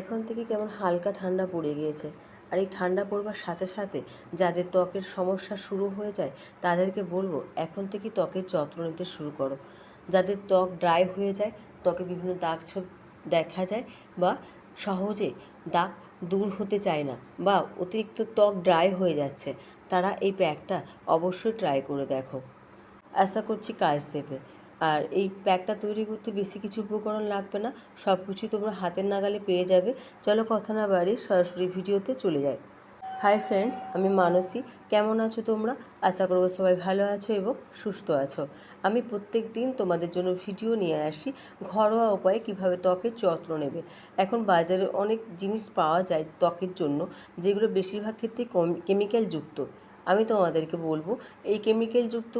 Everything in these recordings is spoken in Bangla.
এখন থেকে কেমন হালকা ঠান্ডা পড়ে গিয়েছে। আর এই ঠান্ডা পড়বার সাথে সাথে যাদের ত্বকের সমস্যা শুরু হয়ে যায়, তাদেরকে বলব এখন থেকে ত্বকের যত্ন নিতে শুরু করো। যাদের ত্বক ড্রাই হয়ে যায়, ত্বকে বিভিন্ন দাগ ছোপ দেখা যায় বা সহজে দাগ দূর হতে চায় না বা অতিরিক্ত ত্বক ড্রাই হয়ে যাচ্ছে, তারা এই প্যাকটা অবশ্যই ট্রাই করে দেখো। আশা করছি কাজ দেবে। আর এই প্যাকটা তৈরি করতে বেশি কিছু উপকরণ লাগবে না সব কিছুই তোমরা হাতের নাগালে পেয়ে যাবে। চলো কথা না বাড়ি সরাসরি ভিডিওতে চলে যাই। হাই ফ্রেন্ডস, আমি মানসী। কেমন আছো তোমরা? আশা করব সবাই ভালো আছো এবং সুস্থ আছো। আমি প্রত্যেক দিন তোমাদের জন্য ভিডিও নিয়ে আসি, ঘরোয়া উপায়ে কীভাবে ত্বকের যত্ন নেবে। এখন বাজারে অনেক জিনিস পাওয়া যায় ত্বকের জন্য, যেগুলো বেশিরভাগ ক্ষেত্রেই কেমিক্যাল যুক্ত। আমি তোমাদেরকে বলব, এই কেমিক্যাল যুক্ত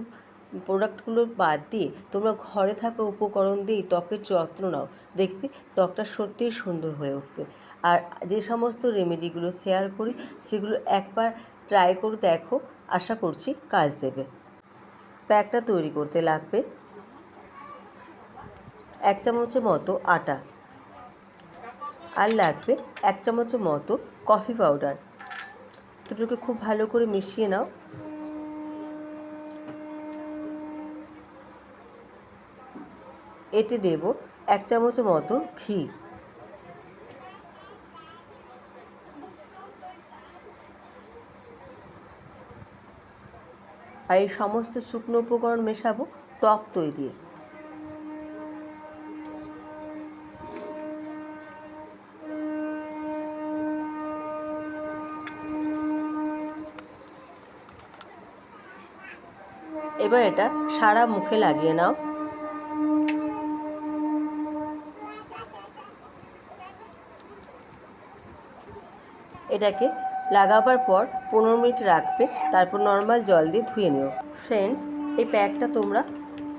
প্রোডাক্টগুলো বাদ দিয়ে তোমরা ঘরে থাকা উপকরণ দিয়েই ত্বকের যত্ন নাও। দেখবে ত্বকটা সত্যিই সুন্দর হয়ে উঠবে। আর যে সমস্ত রেমেডিগুলো শেয়ার করি, সেগুলো একবার ট্রাই করে দেখো, আশা করছি কাজ দেবে। প্যাকটা তৈরি করতে লাগবে। এক চামচের মতো আটা। আর লাগবে এক চামচের মতো কফি পাউডার দুটোকে খুব ভালো করে মিশিয়ে নাও। এতে দেব এক চামচ মতো ঘি। আর এই সমস্ত শুকনো উপকরণ মেশাবো টক দই দিয়ে। এবার এটা সারা মুখে লাগিয়ে নাও। এটাকে লাগাবার পর পনেরো মিনিট রাখবে, তারপর নর্মাল জল দিয়ে ধুয়ে নিও। ফ্রেন্ডস এই প্যাকটা তোমরা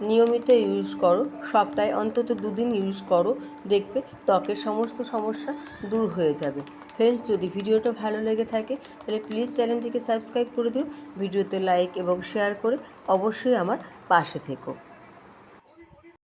নিয়মিত ইউজ করো, সপ্তাহে অন্তত দুদিন ইউজ করো, দেখবে ত্বকের সমস্ত সমস্যা দূর হয়ে যাবে। ফ্রেন্ডস যদি ভিডিওটা ভালো লেগে থাকে, তাহলে প্লিজ চ্যানেলটিকে সাবস্ক্রাইব করে দিও, ভিডিওতে লাইক এবং শেয়ার করে অবশ্যই আমার পাশে থেকো।